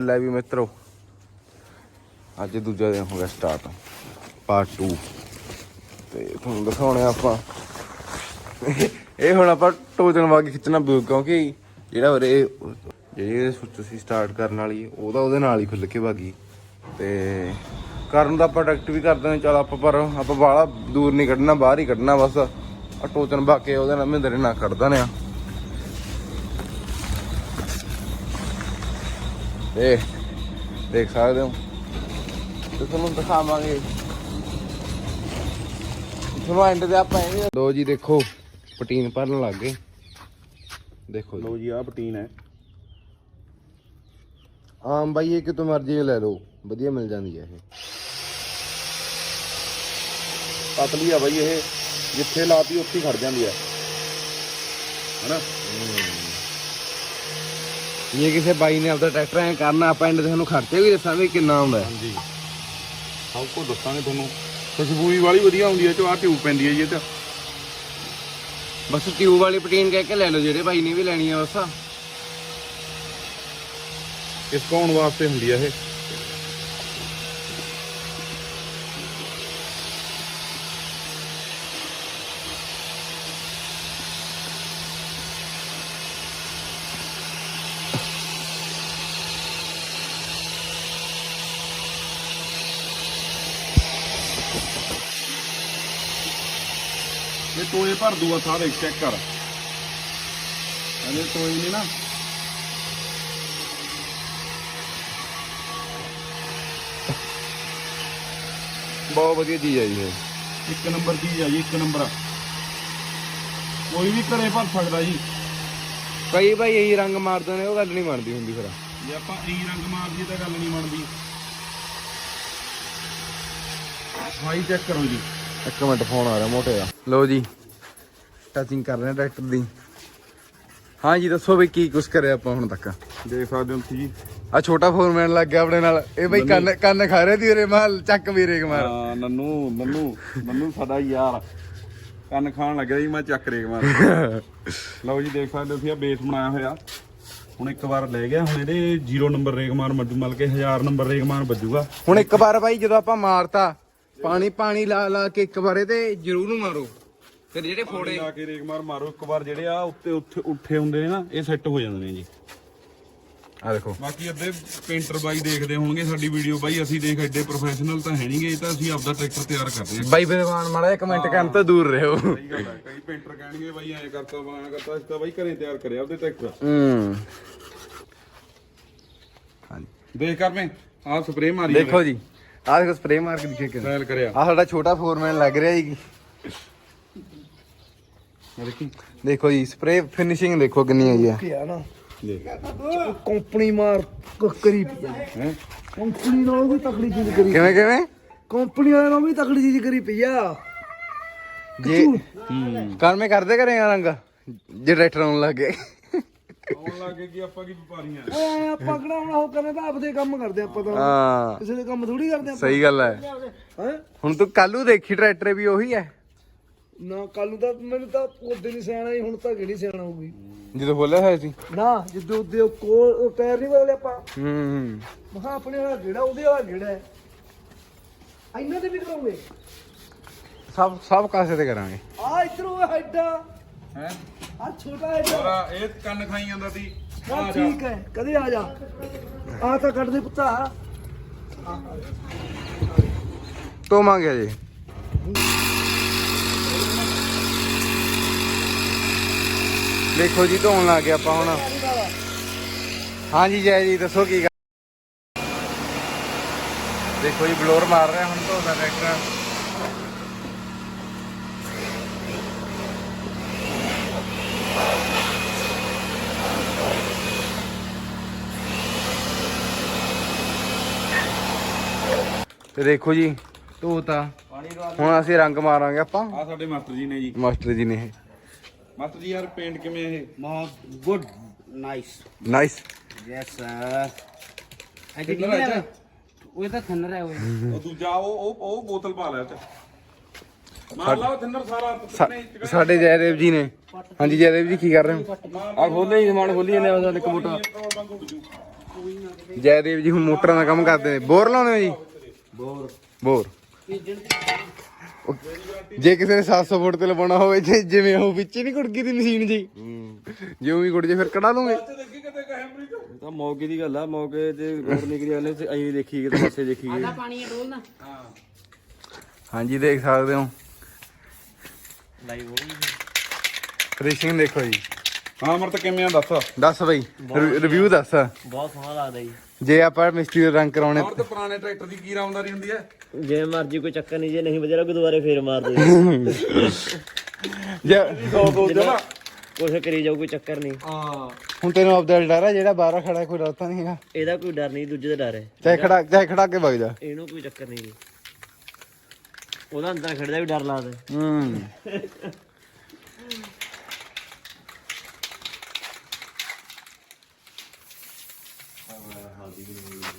ਲੈ ਵੀ ਮਿੱਤਰੋ। ਅੱਜ ਦੂਜਾ ਦਿਨ ਹੋ ਗਿਆ ਸਟਾਰਟ ਪਾਰਟ 2 ਤੇ ਤੁਹਾਨੂੰ ਦਿਖਾਉਣੇ ਆਪਾਂ। ਇਹ ਹੁਣ ਆਪਾਂ ਟੋਜਨ ਵਾਗੀ ਖਿੱਚਣਾ ਪਊ, ਕਿਉਂਕਿ ਜਿਹੜਾ ਉਰੇ ਜਿਹੜੀ ਸੁੱਚ ਸੀ ਸਟਾਰਟ ਕਰਨ ਵਾਲੀ, ਉਹਦਾ ਉਹਦੇ ਨਾਲ ਹੀ ਖੁੱਲ ਕੇ ਵਾਗੀ ਤੇ ਕਰਨ ਦਾ ਪ੍ਰੋਡਕਟ ਵੀ ਕਰਦੇ ਨੇ ਚਲ ਆਪਾਂ ਪਰ ਆਪਾਂ ਬਾਹਲਾ ਦੂਰ ਨਹੀਂ ਕੱਢਣਾ, ਬਾਹਰ ਹੀ ਕੱਢਣਾ ਬਸ। ਆ ਟੋਚਨ ਬਾਕੇ ਉਹਦੇ ਨਾਲ ਮਹਿੰਦਰੇ ਨਾ ਕੱਢਦਾ ਨੇ ਆ। ਤੇ ਦੇਖ ਸਕਦੇ ਹੋ। ਤੇ ਤੁਹਾਨੂੰ ਦਿਖਾਵਾਂਗੇ। ਤੁਹਾਨੂੰ ਐਂਡ ਤੇ ਆਪਾਂ ਇਹ ਲੋ ਜੀ ਦੇਖੋ ਪਟੀਨ ਭਰਨ ਲੱਗ ਗਏ। ਦੇਖੋ ਲੋ ਜੀ ਆ ਪਟੀਨ ਹੈ। ਆਮ ਬਾਈ ਇਹ ਕਿਤੋਂ ਮਰਜ਼ੀ ਲੈ ਲਓ। ਵਧੀਆ ਮਿਲ ਜਾਂਦੀ ਹੈ ਇਹ। ਪਤਲੀ ਆ ਬਾਈ ਇਹ। ਜਿੱਥੇ ਲਾਤੀ ਉੱਥੇ ਹੀ ਖੜ ਜਾਂਦੀ ਆ ਹਨਾ? ਇਹ ਕਿਸੇ ਬਾਈ ਨੇ ਆਪਦਾ ਟਰੈਕਟਰ ਐ ਕਰਨਾ ਆਪਾਂ ਐਂਡ ਤੇ ਤੁਹਾਨੂੰ ਖਰਚੇ ਵੀ ਦੱਸਾਂਗੇ ਕਿੰਨਾ ਆਉਂਦਾ ਹੈ। ਹਾਂਜੀ। ਸਭ ਕੁਝ ਦੱਸਾਂਗੇ ਤੁਹਾਨੂੰ। ਖੁਸ਼ਬੂ ਵੀ ਵਾਲੀ ਵਧੀਆ ਆਉਂਦੀ ਹੈ ਚੋ ਆ ਟਿਊਬ ਪੈਂਦੀ ਹੈ ਜੀ ਇਹ ਤੇ ਬਸ ਟਿਊਬ ਵਾਲੀ ਪਟੀਨ ਕਹਿ ਕੇ ਲੈ ਲਓ ਜਿਹੜੇ ਬਾਈ ਨੇ ਵੀ ਲੈਣੀ ਆ ਬਸ ਇਸ ਪਾਉਣ ਵਾਸਤੇ ਹੁੰਦੀ ਆ ਇਹ। ਟੋਏ ਭਰ ਦੂਗਾ ਸਾਰੇ ਚੈੱਕ ਕਰ। ਇਹਦੇ ਟੋਏ ਨੇ ਨਾ। ਬਹੁਤ ਵਧੀਆ ਚੀਜ਼ ਹੈ ਜੀ ਇਹ। ਇੱਕ ਨੰਬਰ ਚੀਜ਼ ਆ ਜੀ ਇੱਕ ਨੰਬਰ। ਕੋਈ ਵੀ ਘਰੇ ਭਰ ਸਕਦਾ ਜੀ। ਕਈ ਬਾਈ ਇਹੀ ਰੰਗ ਮਾਰਦੇ ਨੇ ਉਹ ਗੱਲ ਨਹੀਂ ਬਣਦੀ ਹੁੰਦੀ ਫਿਰ। ਜੇ ਆਪਾਂ ਈ ਰੰਗ ਮਾਰ ਦਈਏ ਤਾਂ ਗੱਲ ਨਹੀਂ ਬਣਦੀ। ਸਫ਼ਾਈ ਚੈੱਕ ਕਰੋ ਜੀ। ਇੱਕ ਮਿੰਟ ਫੋਨ ਆ ਰਿਹਾ ਮੋਟੇ ਦਾ। ਲਓ ਜੀ। ਟੱਚਿੰਗ ਕਰ ਰਹੇ ਹਾਂ ਟਰੈਕਟਰ ਦੀ। ਹਾਂ ਜੀ ਦੱਸੋ ਬਈ ਕੀ ਕੁਛ ਕਰਿਆ ਆਪਾਂ ਹੁਣ ਤੱਕ? ਦੇਖ ਸਕਦੇ ਹੋ ਤੁਸੀਂ ਜੀ। ਆ ਛੋਟਾ ਫੋਰਮੈਨ ਲੱਗ ਗਿਆ ਆਪਣੇ ਨਾਲ। ਇਹ ਬਈ ਕੰਨ ਕੰਨ ਖਾ ਰਿਹਾ ਦੀ ਉਰੇ ਮਾਲ ਚੱਕ ਵੀਰੇ ਮਾਰ। ਹਾਂ ਨੰਨੂ ਨੰਨੂ ਨੰਨੂ ਸਾਡਾ ਯਾਰ। ਕੰਨ ਖਾਣ ਲੱਗਿਆ ਜੀ ਮੈਂ ਚੱਕ ਰੇਕ ਮਾਰ। ਲਓ ਜੀ ਦੇਖ ਸਕਦੇ ਹੋ ਤੁਸੀਂ ਆ ਬੇਸ ਬਣਾਇਆ ਹੋਇਆ। ਹੁਣ ਇੱਕ ਵਾਰ ਲੈ ਗਿਆ ਹੁਣ ਇਹਦੇ 0 ਨੰਬਰ ਰੇਕ ਮਾਰ ਮੱਜੂ ਮਲ ਕੇ 1000 ਨੰਬਰ ਰੇਕ ਮਾਰ ਵੱਜੂਗਾ। ਹੁਣ ਇੱਕ ਵਾਰ ਬਾਈ ਜਦੋਂ ਆਪਾਂ ਮਾਰਤਾ ਪਾਣੀ ਪਾਣੀ ਲਾ ਲਾ ਕੇ ਇੱਕ ਵਾਰ ਇਹਦੇ ਜ਼ਰੂਰ ਨੂੰ ਮਾਰੋ। ਫਿਰ ਜਿਹੜੇ ਫੋੜੇ ਲਾ ਕੇ ਰੇਕ ਮਾਰ ਮਾਰੋ। ਇੱਕ ਵਾਰ ਜਿਹੜੇ ਆ ਉੱਤੇ ਉੱਥੇ ਉੱਠੇ ਹੁੰਦੇ ਨੇ ਨਾ ਇਹ ਸੈੱਟ ਹੋ ਜਾਂਦੇ ਨੇ ਜੀ। ਆ ਦੇਖੋ। ਬਾਕੀ ਅੱਧੇ ਪੇਂਟਰ ਬਾਈ ਦੇਖਦੇ ਹੋਣਗੇ ਸਾਡੀ ਵੀਡੀਓ ਬਾਈ ਅਸੀਂ ਦੇਖ ਐਡੇ ਪ੍ਰੋਫੈਸ਼ਨਲ ਤਾਂ ਹੈ ਨਹੀਂਗੇ ਇਹ ਤਾਂ ਅਸੀਂ ਆਪਦਾ ਟਰੈਕਟਰ ਤਿਆਰ ਕਰਦੇ ਹਾਂ। ਬਾਈ ਬੇਦਵਾਨ ਮਾੜਾ ਜਿਹਾ ਕਮੈਂਟ ਕਰਨ ਤੋਂ ਦੂਰ ਰਹੋ। ਸਹੀ ਗੱਲ ਹੈ ਕਈ ਪੇਂਟਰ ਕਹਿਣਗੇ ਬਾਈ ਐਂ ਕਰਤਾ ਬਾਂ ਕਰਤਾ ਅਸੀਂ ਤਾਂ ਬਾਈ ਘਰੇ ਤਿਆਰ ਕਰਿਆ ਉਹਦੇ ਟਰੈਕਟਰ ਹੂੰ। ਹਾਂਜੀ। ਦੇਖ ਕਰ ਮੈਂ ਆਹ ਸਪਰੇਅ ਮਾਰੀ ਦੇਖੋ ਜੀ ਆਹ ਦੇਖੋ ਸਪਰੇ ਮਾਰ ਕੇ ਦਿਖੇ ਕਿ ਕਰਿਆ। ਆ ਸਾਡਾ ਛੋਟਾ ਫੋਰਮੈਨ ਲੱਗ ਰਿਹਾ ਜੀ। ਦੇਖੀ? ਦੇਖੋ ਜੀ ਸਪਰੇ ਫਿਨਿਸ਼ਿੰਗ ਦੇਖੋ ਕਿੰਨੀ ਆਈ ਆ ਕਿਹਾ ਨਾ ਦੇਖ ਕੰਪਨੀ ਮਾਰ ਕਰੀ ਹੈ? ਕੰਪਨੀ ਨਾਲ ਵੀ ਤਕੜੀ ਚੀਜ਼ ਕਰੀ ਕਿਵੇਂ ਕਿਵੇਂ? ਕੰਪਨੀ ਨਾਲ ਵੀ ਤਕੜੀ ਚੀਜ਼ ਕਰੀ ਪਈ ਆ। ਜੇ ਕਰਮੇ ਕਰਦੇ ਕਰੇਗਾ ਰੰਗ? ਜੇ ਟਰੈਕਟਰ ਆਉਣ ਲੱਗੇ ਆਉਣ ਲੱਗੇ ਕਿ ਆਪਾਂ ਕੀ ਵਪਾਰੀਆਂ? ਓਏ ਆਪਾਂ ਕਿਹੜਾ ਹੁਣ ਉਹ ਕਰਨੇ ਤਾਂ ਆਪਦੇ ਕੰਮ ਕਰਦੇ ਆਪਾਂ ਤਾਂ। ਹਾਂ। ਕਿਸੇ ਦੇ ਕੰਮ ਥੋੜੀ ਕਰਦੇ ਆਪਾਂ। ਸਹੀ ਗੱਲ ਹੈ। ਹੈ? ਹੁਣ ਤੂੰ ਕੱਲੂ ਦੇਖੀ ਟਰੈਕਟਰ ਵੀ ਉਹੀ ਹੈ। ਨਾ ਕੱਲ ਨੂੰ ਤਾਂ ਮੈਨੂੰ ਤਾਂ ਉਹਦੇ ਨਹੀਂ ਸਿਆਣਾ ਹੀ ਹੁਣ ਤਾਂ ਕਿਹੜੀ ਸਿਆਣਾ ਹੋਊਗੀ। ਜਦੋਂ ਖੋਲਿਆ ਹੋਇਆ ਸੀ? ਨਾ ਜਿੱਦੋਂ ਉਹਦੇ ਉਹ ਕੋਲ ਉਹ ਟਾਇਰ ਨਹੀਂ ਬਦਲੇ ਆਪਾਂ। ਹੂੰ ਮਹਾ ਆਪਣੇ ਵਾਲਾ ਗੇੜਾ ਉਹਦੇ ਵਾਲਾ ਗੇੜਾ ਹੈ? ਇਹਨਾਂ ਦੇ ਵੀ ਕਰੋਗੇ ਸਭ ਸਭ ਕਾਸੇ ਤੇ ਕਰਾਂਗੇ। ਆ ਇਧਰੋਂ ਹੈਡਾ। ਹੈ? ਆ ਛੋਟਾ ਹੈਡਾ। ਔਰ ਇਹ ਕੰਨ ਖਾਈ ਜਾਂਦਾ ਸੀ। ਹਾਂ ਠੀਕ ਹੈ ਕਦੇ ਆ ਜਾ। ਆ ਤਾਂ ਕੱਢ ਦੇ ਪੁੱਤਾ। ਧੋਵਾਂਗੇ ਜੀ ਦੇਖੋ ਜੀ ਧੋਣ ਲੱਗ ਗਿਆ ਆਪਾਂ ਹੁਣ। ਹਾਂਜੀ ਜੈ ਜੀ ਦੱਸੋ ਕੀ ਗੱਲ? ਦੇਖੋ ਜੀ ਬਲੋਰ ਮਾਰ ਰਿਹਾ ਹੁਣ ਧੋਦਾ ਟਰੈਕਟਰ। ਤੇ ਦੇਖੋ ਜੀ ਧੋਤਾ। ਹੁਣ ਅਸੀਂ ਰੰਗ ਮਾਰਾਂਗੇ ਆਪਾਂ। ਆ ਸਾਡੇ ਮਾਸਟਰ ਜੀ ਨੇ ਜੀ। ਮਾਸਟਰ ਜੀ ਨੇ। ਇਹ ਮਾਸਟਰ ਜੀ ਯਾਰ ਪੇਂਟ ਕਿਵੇਂ ਇਹ? ਬਹੁਤ good nice nice yes sir ਕਿੰਨਾ ਕਿੰਨਾ ਹੈ ਉਹ ਤਾਂ ਥੰਨਰ ਹੈ ਉਹ ਉਹ ਦੂਜਾ ਉਹ ਉਹ ਬੋਤਲ ਪਾ ਲਿਆ ਚ ਮਾਰ ਲਾ ਥਿੰਨਰ ਸਾਰਾ ਸਾਡੇ ਜੈਦੇਵ ਜੀ ਨੇ। ਹਾਂਜੀ ਜੈਦੇਵ ਜੀ ਕੀ ਕਰ ਰਹੇ ਹੋ? ਆ ਖੋਲੇ ਜੀ ਸਮਾਨ ਖੋਲੀ ਜਾਂਦੇ ਆ ਸਾਡੇ ਕੰਪਿਊਟਰ। ਜੈਦੇਵ ਜੀ ਹੁਣ ਮੋਟਰਾਂ ਦਾ ਕੰਮ ਕਰਦੇ ਨੇ। ਬੋਰ ਲਾਉਂਦੇ ਹੋ ਜੀ? ਬੋਰ। ਬੋਰ। ਜੇ ਕਿਸੇ ਨੇ 700 ਫੁੱਟ ਤੇ ਲਵਾਉਣਾ ਹੋਵੇ ਜੇ ਜਿਵੇਂ ਉਹ ਵਿੱਚ ਨਹੀਂ ਕੁੜਕੀ ਦੀ ਮਸ਼ੀਨ ਜੀ। ਜਿਉਂ ਹੀ ਕੁੜ ਜੇ ਫਿਰ ਕਢਾ ਲੂਗੇ। ਤਾਂ ਮੌਕੇ ਦੀ ਗੱਲ ਆ ਮੌਕੇ ਤੇ ਗੌਰ ਨਹੀਂ ਕਰੀ ਉਹਨੇ ਅਸੀਂ ਦੇਖੀ ਕਿਤੇ ਪਾਸੇ ਦੇਖੀ ਆਹ ਪਾਣੀ ਡੋਲਣਾ ਹਾਂ ਹਾਂਜੀ ਦੇਖ ਸਕਦੇ ਹੋ। ਲਾਈਵ ਹੋ ਗਈ। ਫਿਨਿਸ਼ਿੰਗ ਦੇਖੋ ਜੀ। ਹਾਂ ਅਮਰਤ ਕਿਵੇਂ ਆ? ਦੱਸ। ਦੱਸ ਬਈ ਰਿਵਿਊ ਦੱਸ। ਬਹੁਤ ਸੋਹਣਾ ਲੱਗਦਾ ਜੀ। ਜੇ ਆਪਾਂ ਮਿਸਤਰੀ ਦਾ ਰੰਗ ਕਰਾਉਣੇ ਅਮਰਤ ਪੁਰਾਣੇ ਟਰੈਕਟਰ ਦੀ ਕੀ ਰਾਮਦਾਰੀ ਹੁੰਦੀ ਹੈ? ਜੇ ਮਰਜ਼ੀ ਕੋਈ ਚੱਕਰ ਨਹੀਂ ਜੇ ਨਹੀਂ ਵਜਰਾ ਕੋਈ ਦੁਬਾਰੇ ਫੇਰ ਮਾਰ ਦੇ। ਜੇ ਕੁਛ ਕਰੀ ਜਾਓ ਕੋਈ ਚੱਕਰ ਨਹੀਂ। ਹੁਣ ਤੈਨੂੰ ਆਪਦਾ ਡਰ ਆ ਜਿਹੜਾ ਬਾਹਰ ਖੜਾ ਕੋਈ ਡਰ ਤਾਂ ਨਹੀਂ ਹੈਗਾ। ਇਹਦਾ ਕੋਈ ਡਰ ਨਹੀਂ ਦੂਜੇ ਦਾ ਡਰ ਹੈ। ਚਾਹੇ ਖੜਾ ਚਾਹੇ ਖੜਾ ਕੇ ਵਗ ਜਾ। ਇਹਨੂੰ ਕੋਈ ਚੱਕਰ ਨਹੀਂ ਉਹਦਾ ਅੰਦਰ ਖੜਦਾ ਵੀ ਡਰ ਲੱਗਦਾ। ਹੂੰ।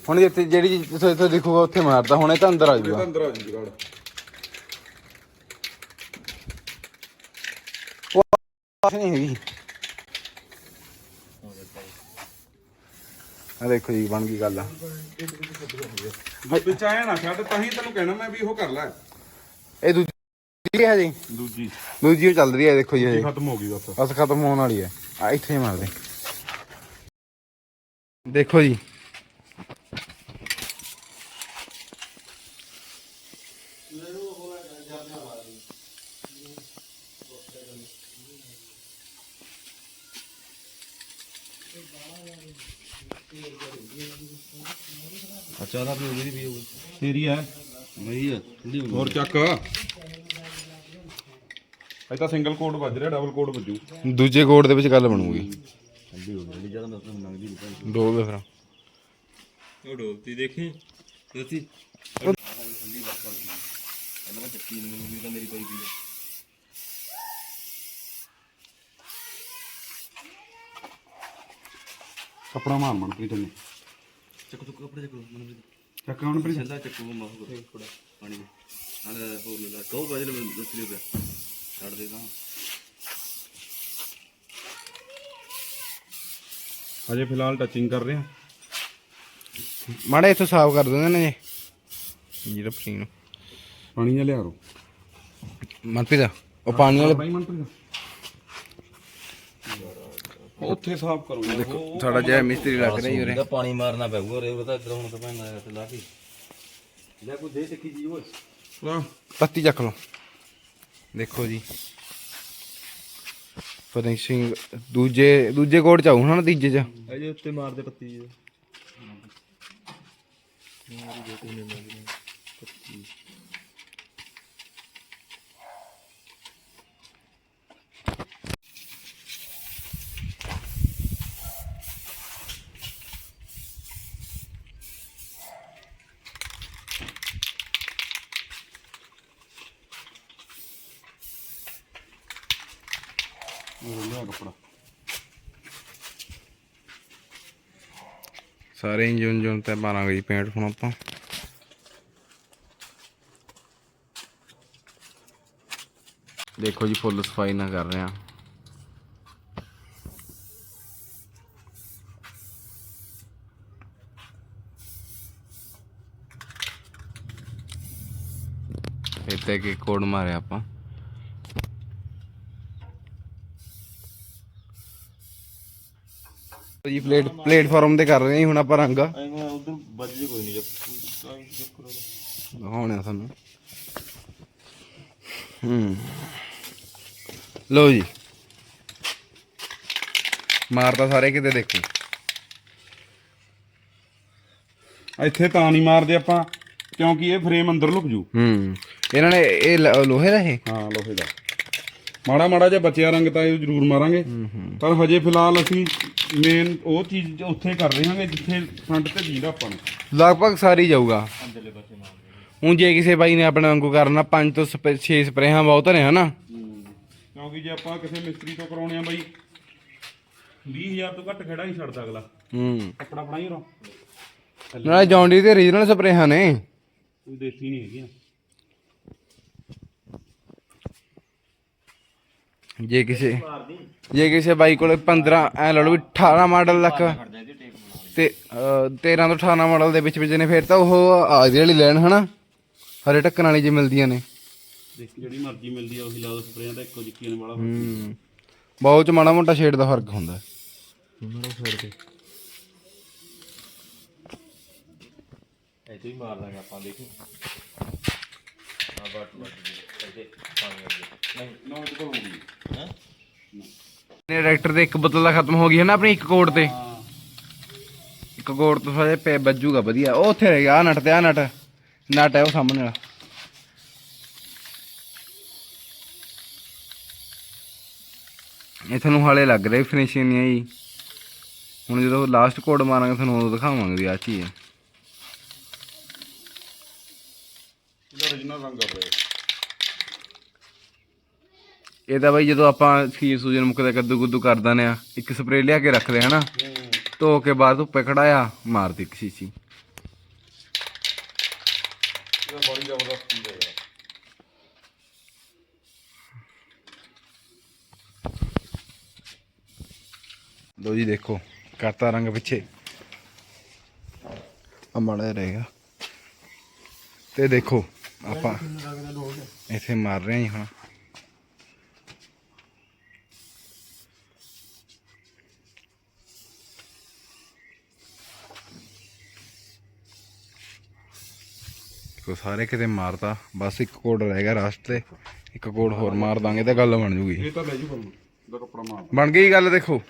ਹੁਣ ਜਿੱਥੇ ਜਿਹੜੀ ਜਿੱਥੇ ਜਿੱਥੇ ਦਿਖੂਗਾ ਉੱਥੇ ਮਾਰਦਾ। ਹੁਣ ਇਹ ਤਾਂ ਅੰਦਰ ਆ ਜਾਊਗਾ ਅੰਦਰ ਆ ਜੀ ਗੜ ਨਹੀਂ ਹੈਗੀ। ਆ ਦੇਖੋ ਜੀ ਬਣ ਗਈ ਗੱਲ। ਆ ਵਿੱਚ ਆਇਆ ਨਾ ਛੱਡ ਤਾਂ ਹੀ ਤੈਨੂੰ ਕਹਿਣਾ ਮੈਂ ਵੀ ਉਹ ਕਰ ਲੈ। ਇਹ ਦੂਜੀ ਹੈ ਜੀ ਦੂਜੀ। ਦੂਜੀ ਉਹ ਚੱਲ ਰਹੀ ਹੈ ਦੇਖੋ ਜੀ ਹਜੇ। ਖਤਮ ਹੋ ਗਈ ਬਸ। ਬਸ ਖਤਮ ਹੋਣ ਵਾਲੀ ਹੈ। ਆ ਇੱਥੇ ਹੀ ਮਾਰ ਦੇ। ਦੇਖੋ ਜੀ। ਅੱਛਾ ਦਾ ਪੀਓ ਜਿਹੜੀ ਪੀਓ ਤੇਰੀ ਹੈ। ਨਹੀਂ ਥੋੜੀ ਹੋਰ ਚੱਕ। ਇਹ ਤਾਂ ਸਿੰਗਲ ਕੋਡ ਵੱਜ ਰਿਹਾ ਡਬਲ ਕੋਡ ਵੱਜੂ। ਦੂਜੇ ਕੋਡ ਦੇ ਵਿੱਚ ਗੱਲ ਬਣੂਗੀ। ਠੰਡੀ ਹੋ ਗਈ ਜ਼ਿਆਦਾ ਮਤਲਬ ਮੰਗਦੀ ਨਹੀਂ ਡੋਲ ਦੇ ਫਿਰ। ਉਹ ਡੋਲਤੀ ਦੇਖੀ। ਦੋਤੀ ਮੇਰੀ ਪਈ ਪਈ ਕੱਪੜਾ ਮਾਰ ਮਨ ਪ੍ਰੀਤ ਨੇ। ਚੱਕੋ ਚੱਕੋ ਕੱਪੜੇ ਚੱਕੋ ਮਨ ਚੱਕ ਹੁਣ ਪ੍ਰੀਤ ਛੱਲਾ ਚੱਕੋ ਮਾਹ ਕਰੋ। ਥੋੜਾ ਪਾਣੀ ਦੇ। ਨਾਲ ਹੋਰ ਲੈ ਲਾ। ਟੋ ਬਾਜੇ ਲੈ ਦੱਸੀ ਪਿਆ ਛੱਡ ਦੇ ਤਾਂ। ਅਜੇ ਫਿਲਹਾਲ ਟੱਚਿੰਗ ਕਰ ਰਹੇ ਆ ਮਾੜਾ ਇੱਥੋਂ ਸਾਫ਼ ਕਰ ਦਿੰਦੇ ਨੇ ਜੀ ਜਿਹੜਾ ਪਸੀਨ ਪਾਣੀ ਜਿਹਾ ਲਿਆ ਰੋ ਮਨਪ੍ਰੀਤ ਉਹ ਪਾਣੀ ਵਾਲੇ ਬਾਈ ਮਨ ਪ੍ਰੀਤ ਉੱਥੇ ਸਾਫ਼ ਕਰੋ। ਦੇਖੋ ਸਾਡਾ ਜੈ ਮਿਸਤਰੀ ਲੱਗ ਰਿਹਾ ਜੀ ਉਰੇ। ਇਹਦਾ ਪਾਣੀ ਮਾਰਨਾ ਪਊਗਾ ਰੇ ਉਹ ਤਾਂ ਇੱਧਰ ਹੁਣ ਤਾਂ ਪੈਂਦਾ ਤੇ ਲਾ ਕੇ। ਲੈ ਕੋਈ ਦੇ ਦੇਖੀ ਜੀ ਓਏ। ਪੱਤੀ ਚੱਕ ਲਓ। ਦੇਖੋ ਜੀ। ਫਿਨਿਸ਼ਿੰਗ ਦੂਜੇ ਦੂਜੇ ਕੋਡ ਚ ਆਉ ਹੁਣ ਤੀਜੇ ਚ। ਅਜੇ ਉੱਤੇ ਮਾਰ ਦੇ ਪੱਤੀ ਜੀ। ਉਹ ਲਿਆ ਕੱਪੜਾ ਸਾਰੇ ਇੰਜਨ ਜਨ ਤੇ ਮਾਰਾਂਗੇ ਜੀ ਪੇਂਟ ਹੁਣ ਆਪਾਂ। ਦੇਖੋ ਜੀ, ਫੁੱਲ ਸਫ਼ਾਈ ਨਾ ਕਰ ਰਹੇ ਆ ਇੱਥੇ ਕਿ ਕੋਡ ਮਾਰਿਆ ਆਪਾਂ। ਜੀ ਪਲੇਟ ਪਲੇਟਫਾਰਮ ਤੇ ਕਰ ਰਹੇ ਹਾਂ ਹੁਣ ਆਪਾਂ ਰੰਗ। ਐਵੇਂ ਉਧਰ ਵੱਜ ਜੇ ਕੋਈ ਨਹੀਂ ਜੱਕ ਦਿਖਾਉਣੇ ਆ ਹੂੰ। ਲਓ ਜੀ। ਮਾਰਦਾ ਸਾਰੇ ਕਿਤੇ ਦੇਖੋ। ਇੱਥੇ ਤਾਂ ਨਹੀਂ ਮਾਰਦੇ ਆਪਾਂ ਕਿਉਂਕਿ ਇਹ ਫਰੇਮ ਅੰਦਰ ਲੁਕ ਜੂ। ਹੂੰ। ਇਹਨਾਂ ਨੇ ਇਹ ਲ- ਲੋਹੇ ਦਾ ਇਹ? ਹਾਂ ਲੋਹੇ ਦਾ। ਮਾੜਾ ਮਾੜਾ ਜਿਹਾ ਬਚਿਆ ਰੰਗ ਤਾਂ ਇਹ ਜ਼ਰੂਰ ਮਾਰਾਂਗੇ। ਪਰ ਹਜੇ ਫਿਲਹਾਲ ਅਸੀਂ ਮੇਨ ਉਹ ਚੀਜ਼ ਉੱਥੇ ਕਰ ਰਹੇ ਹਾਂਗੇ ਜਿੱਥੇ ਫਰੰਟ ਤੇ ਦੀਦਾ ਆਪਾਂ ਨੂੰ। ਲਗਭਗ ਸਾਰੀ ਜਾਊਗਾ। ਹੁਣ ਜੇ ਕਿਸੇ ਬਾਈ ਨੇ ਆਪਣੇ ਵਾਂਗੂ ਕਰਨਾ 5 ਤੋਂ 6 ਸਪਰੇਹਾਂ ਬਹੁਤ ਨੇ ਹਨਾ? ਕਿਉਂਕਿ ਜੇ ਆਪਾਂ ਕਿਸੇ ਮਿਸਤਰੀ ਤੋਂ ਕਰਾਉਣੇ ਆ ਬਾਈ 20000 ਤੋਂ ਘੱਟ ਖੜਾ ਹੀ ਛੱਡਦਾ ਅਗਲਾ। ਹੂੰ। ਕੱਪੜਾ ਫੜਾਈ ਰੋ। ਨਾਲੇ ਜੌਂਡੀ ਤੇ ਰੀਜਨਲ ਸਪਰੇਹਾਂ ਨੇ। ਕੋਈ ਦੇਸੀ ਨਹੀਂ ਹੈਗੀਆਂ। ਜੇ ਕਿਸੇ ਜੇ ਕਿਸੇ ਬਾਈ ਕੋਲੇ 15 ਐ ਲਾ ਲਓ ਵੀ 18 ਮਾਡਲ ਲੱਖ ਤੇ ਅਹ, 13 ਤੋਂ 18 ਮਾਡਲ ਦੇ ਵਿੱਚ ਵਿੱਚ ਨੇ ਫਿਰ ਤਾਂ ਉਹ ਆਦੀ ਵਾਲੀ ਲੈਣ ਹਨਾ? ਹਰੇ ਢੱਕਣ ਵਾਲੀ ਜੀ ਮਿਲਦੀਆਂ ਨੇ। ਦੇਖ ਜਿਹੜੀ ਮਰਜ਼ੀ ਮਿਲਦੀ ਆ ਉਹੀ ਲਾ ਦੋ ਸਪਰੇਆਂ ਦਾ ਇੱਕੋ ਜਿੱਕੀਆਂ ਨੇ ਵਾਲਾ ਹੂੰ। ਬਹੁਤ ਚ ਮਾੜਾ ਮੋਟਾ ਸ਼ੇਡ ਦਾ ਫ਼ਰਕ ਹੁੰਦਾ। ਤੋਂ ਹੀ ਮਾਰ ਦਾਂਗੇ ਆਪਾਂ ਦੇਖੀ। ਆ ਬਾਟ ਬਾਟ ਇੱਥੇ ਪਾਣੀ ਅੱਗੇ ਨਹੀਂ ਨਾ ਉਹ ਕੋਲ ਹੋਊਗੀ ਹੈ? ਨੇ ਟਰੈਕਟਰ ਦੇ ਇੱਕ ਬੋਤਲ ਦਾ ਖਤਮ ਹੋ ਗਈ ਹੈ ਨਾ ਆਪਣੀ ਇੱਕ ਕੋਡ ਤੇ? ਇੱਕ ਕੋਡ ਤੋਂ ਸਾਰੇ ਪੈ ਵੱਜੂਗਾ ਵਧੀਆ। ਉਹ ਉੱਥੇ ਰਹਿ ਗਿਆ ਆਹ ਨਟ ਤੇ ਆ ਨਟ। ਨਟ ਹੈ ਉਹ ਸਾਹਮਣੇ ਵਾਲਾ। ਇਹ ਤੁਹਾਨੂੰ ਹਾਲੇ ਲੱਗ ਰਿਹਾ ਫਿਨਿਸ਼ਿੰਗ ਨਹੀਂ ਆਈ। ਹੁਣ ਜਦੋਂ ਲਾਸਟ ਕੋਡ ਮਾਰਾਂਗੇ ਤੁਹਾਨੂੰ ਉਦੋਂ ਦਿਖਾਵਾਂਗੇ ਵੀ ਆ ਚੀਜ਼ ਹੈ ਇਹਦਾ origignal ਰੰਗ ਆ ਰਿਹਾ ਇਹ ਤਾਂ ਬਾਈ ਜਦੋਂ ਆਪਾਂ ਖੀਰ ਸੂਜਨ ਮੁੱਕਦਾ ਕੱਦੂ ਕੁੱਦੂ ਕਰ ਦਿੰਦੇ ਆ ਇੱਕ ਸਪਰੇ ਲਿਆ ਕੇ ਰੱਖਦੇ ਹਨਾ ਧੋ ਕੇ ਬਾਹਰ ਧੁੱਪੇ ਖੜਾਇਆ, ਮਾਰਦੀ ਇੱਕ ਸ਼ੀਸ਼ੀ। ਇਹਦਾ ਬੜੀ ਜ਼ਬਰਦਸਤ ਚੀਜ਼ ਹੈ ਯਾਰ ਲੋ ਜੀ ਦੇਖੋ, ਕਰਤਾ ਰੰਗ ਪਿੱਛੇ। ਆ ਮਾੜਾ ਜਿਹਾ ਰਹੇਗਾ ਤੇ ਦੇਖੋ, ਆਪਾਂ ਇੱਥੇ ਮਾਰ ਰਹੇ ਹਾਂ ਹੁਣ। ਕੋ ਸਾਰੇ ਕਿਤੇ ਮਾਰਤਾ। ਬਸ ਇੱਕ ਕੋਡ ਰਹਿ ਗਿਆ ਰਾਸਟ ਤੇ ਇੱਕ ਕੋਡ ਹੋਰ ਮਾਰ ਦਾਂਗੇ ਤੇ ਗੱਲ ਬਣ ਜੂਗੀ। ਇਹ ਤਾਂ ਲੈ ਜੂ ਬੰਨੂ ਦਾ ਕੱਪੜਾ ਮਾਰ ਬਣ ਗਈ ਗੱਲ ਦੇਖੋ।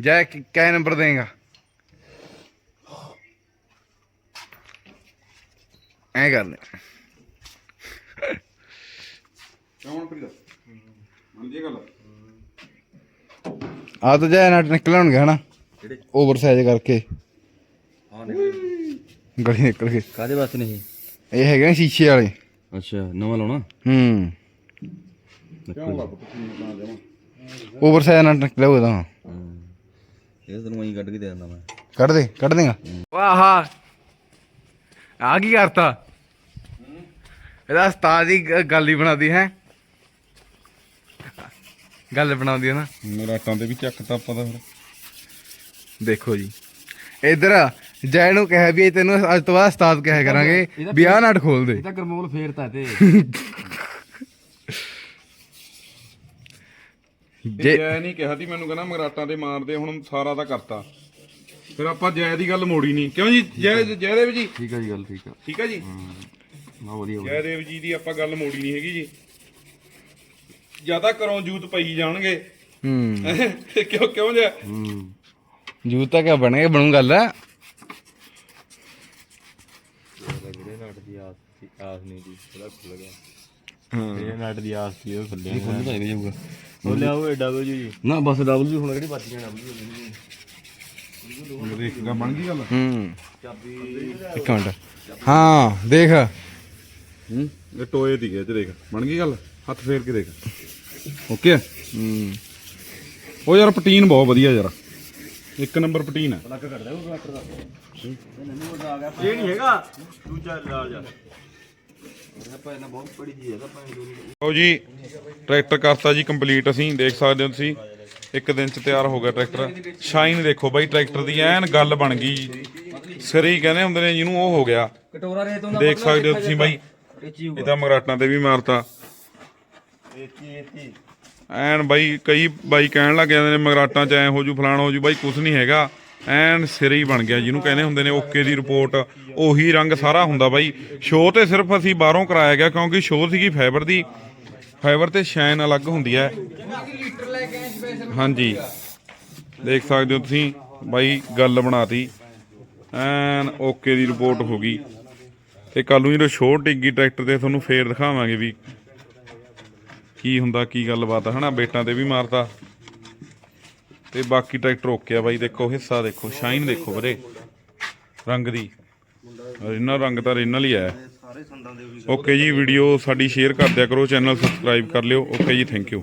ਜੈ ਕਿ- ਕੈ ਨੰਬਰ ਦੇਗਾ। ਐ ਕਰ ਲੈ। ਕਿਉਂ ਹੁਣ ਪ੍ਰੀਤ? ਮੰਨ ਜੀ ਗੱਲ? ਆ ਤਾਂ ਜੈ ਨਟ ਨਿਕਲਣਗੇ ਹਨਾ? ਓਵਰ ਸਾਈਜ਼ ਕਰਕੇ। ਹਾਂ ਨਹੀਂ ਗਲੀ ਨਿਕਲ ਗਏ ਕਾਦੇ ਵਾਸਤੇ ਨਹੀਂ ਇਹ ਹੈਗੇ ਨੇ ਸ਼ੀਸ਼ੇ ਵਾਲੇ। ਅੱਛਾ ਨਵਾਂ ਲਾਉਣਾ? ਹੂੰ। ਓਵਰ ਸਾਈਜ਼ ਨਟ ਨਿਕਲਿਆ ਹੋਇਆ ਤਾਂ ਇਹ ਤੈਨੂੰ ਐਂ ਕੱਢ ਕੇ ਦੇ ਦਿੰਦਾ ਮੈਂ। ਕੱਢ ਦੇ ਕੱਢ ਦੇਗਾ। ਵਾਹ ਆ ਆ ਕੀ ਕਰਤਾ? ਇਹਦਾ ਉਸਤਾਦ ਹੀ ਗ- ਗੱਲ ਹੀ ਬਣਾਦੀ ਹੈ? ਗੱਲ ਬਣਾਉਂਦੀ ਹੈ ਨਾ। ਰਾਟਾਂ ਤੇ ਵੀ ਚੱਕਤਾ ਪਤਾ ਫਿਰ। ਦੇਖੋ ਜੀ। ਇਧਰ ਜੈ ਨੂੰ ਕਹਿ ਵੀ ਇਹ ਤੈਨੂੰ ਅੱਜ ਤੋਂ ਬਾਅਦ ਉਸਤਾਦ ਕਹਿਆ ਕਰਾਂਗੇ ਵੀ ਆਹ ਨਟ ਖੋਲ ਦੇ। ਤਾਂ ਗਰਮੋਲ ਫੇਰਤਾ ਤੇ। ਜੇ ਜੈ ਨਹੀਂ ਕਿਹਾ ਸੀ ਮੈਨੂੰ ਕਹਿੰਦਾ ਮਗਰਾਟਾਂ ਤੇ ਮਾਰਦੇ ਹੁਣ ਸਾਰਾ ਤਾਂ ਕਰਤਾ। ਫਿਰ ਆਪਾਂ ਜੈ ਦੀ ਗੱਲ ਮੋੜੀ ਨਹੀਂ। ਕਿਉਂ ਜੀ? ਜੈ ਜੈਦੇਵ ਜੀ? ਠੀਕ ਆ ਜੀ ਗੱਲ ਠੀਕ ਆ। ਠੀਕ ਹੈ ਜੀ? ਨਾ ਵਧੀਆ ਜੈਦੇਵ ਜੀ ਦੀ ਆਪਾਂ ਗੱਲ ਮੋੜੀ ਨਹੀਂ ਹੈਗੀ ਜੀ। ਜ਼ਿਆਦਾ ਕਰੋ ਜੂਤ ਪਈ ਜਾਣਗੇ। ਹੂੰ। ਕਿਉਂ ਕਿਉਂ ਜੈ? ਹੂੰ। ਜੂਤ ਤਾਂ ਕਿਆ ਬਣੇਗਾ ਬਣੂ ਗੱਲ ਜਿਹੜੇ ਨਟ ਦੀ ਆਸ ਸੀ ਆਸ ਨਹੀਂ ਦੀ ਉਹਦਾ ਖੁੱਲ ਗਿਆ। ਜਿਹੜੇ ਨਟ ਦੀ ਆਸ ਸੀ ਉਹ ਖੁੱਲਿਆ ਨਹੀਂ ਖੁੱਲ ਤਾਂ ਨਹੀਂ ਜਾਊਗਾ ਉਹ ਲਿਆਓ ਇਹ ਡਬਲ ਜੀ। ਨਾ ਬਸ ਡਬਲ ਜੀ ਹੁਣ ਕਿਹੜੀ ਵੱਜ ਗਿਆ ਡਬਲ ਦੇਖਗਾ ਬਣ ਗਈ ਗੱਲ? ਹੂੰ। ਇੱਕ ਮਿੰਟ। ਹਾਂ ਦੇਖ। ਹੂੰ? ਇਹ ਟੋਏ ਦੀ ਹੈ ਤੇ ਦੇਖ। ਬਣ ਗਈ ਗੱਲ? ਹੱਥ ਫੇਰ ਕੇ ਦੇਖ। ਓਕੇ ਹੂੰ। ਉਹ ਯਾਰ ਪਟੀਨ ਬਹੁਤ ਵਧੀਆ ਯਾਰ। ਇੱਕ ਨੰਬਰ ਪਟੀਨ ਹੈ। ਇਹ ਨਹੀਂ ਹੈਗਾ। ਦੂਜਾ ਲਾਲ ਜਾ ਲਓ ਜੀ ਟਰੈਕਟਰ ਕਰਤਾ ਜੀ ਕੰਪਲੀਟ ਅਸੀਂ ਦੇਖ ਸਕਦੇ ਹੋ ਤੁਸੀਂ ਇੱਕ ਦਿਨ ਚ ਤਿਆਰ ਹੋ ਗਿਆ ਟਰੈਕਟਰ। ਸ਼ਾਈਨ ਦੇਖੋ ਬਾਈ ਟਰੈਕਟਰ ਦੀ ਐਨ ਗੱਲ ਬਣ ਗਈ ਸਿਰੇ ਕਹਿੰਦੇ ਹੁੰਦੇ ਨੇ ਜਿਹਨੂੰ ਉਹ ਹੋ ਗਿਆ। ਕਟੋਰਾ ਤੋਂ ਦੇਖ ਸਕਦੇ ਹੋ ਤੁਸੀਂ ਬਾਈ ਇੱਚੀ ਇਹਦਾ ਮਗਰਾਟਾਂ ਤੇ ਵੀ ਮਾਰਤਾ। ਐਨ ਬਾਈ ਕਈ ਬਾਈ ਕਹਿਣ ਲੱਗ ਜਾਂਦੇ ਨੇ ਮਗਰਾਟਾਂ ਚ ਐ ਹੋ ਜੂ ਫਲਾਣਾ ਹੋ ਜੂ ਬਾਈ ਕੁਝ ਨਹੀਂ ਹੈਗਾ। ਐਨ ਸਿਰੇ ਹੀ ਬਣ ਗਿਆ, ਜਿਹਨੂੰ ਕਹਿੰਦੇ ਹੁੰਦੇ ਨੇ ਓਕੇ ਦੀ ਰਿਪੋਰਟ। ਉਹੀ ਰੰਗ ਸਾਰਾ ਹੁੰਦਾ ਬਾਈ। ਸ਼ੋਅ ਤੇ ਸਿਰਫ ਅਸੀਂ ਬਾਹਰੋਂ ਕਰਾਇਆ ਗਿਆ, ਕਿਉਂਕਿ ਸ਼ੋਅ ਸੀਗੀ ਫਾਈਬਰ ਦੀ। ਫਾਈਬਰ ਤੇ ਸ਼ਾਈਨ ਅਲੱਗ ਹੁੰਦੀ ਹੈ। ਹਾਂਜੀ। ਦੇਖ ਸਕਦੇ ਹੋ ਤੁਸੀਂ, ਬਾਈ ਗੱਲ ਬਣਾਤੀ। ਐਨ ਓਕੇ ਦੀ ਰਿਪੋਰਟ ਹੋ ਗਈ। ਤੇ ਕੱਲ ਨੂੰ ਜਦੋਂ ਸ਼ੋਅ ਟਿੱਗੀ ਟਰੈਕਟਰ ਤੇ ਤੁਹਾਨੂੰ ਫੇਰ ਦਿਖਾਵਾਂਗੇ ਵੀ ਕੀ ਹੁੰਦਾ, ਕੀ ਗੱਲਬਾਤ ਹੈ ਹਨਾ? ਬੇਟਾਂ ਤੇ ਵੀ ਮਾਰਤਾ। ਤੇ ਬਾਕੀ ਟਰੈਕਟਰ ਓਕੇ ਆ ਬਾਈ ਦੇਖੋ ਹਿੱਸਾ ਦੇਖੋ ਸ਼ਾਈਨ ਦੇਖੋ ਵੀਰੇ। ਰੰਗ ਦੀ। ਇਹਨਾਂ ਰੰਗ ਤਾਂ ਰਿਨਲ ਹੀ ਹੈ ਓਕੇ ਜੀ ਵੀਡੀਓ ਸਾਡੀ ਸ਼ੇਅਰ ਕਰ ਦਿਆ ਕਰੋ ਚੈਨਲ ਸਬਸਕ੍ਰਾਈਬ ਕਰ ਲਿਓ। ਓਕੇ ਜੀ ਥੈਂਕ ਯੂ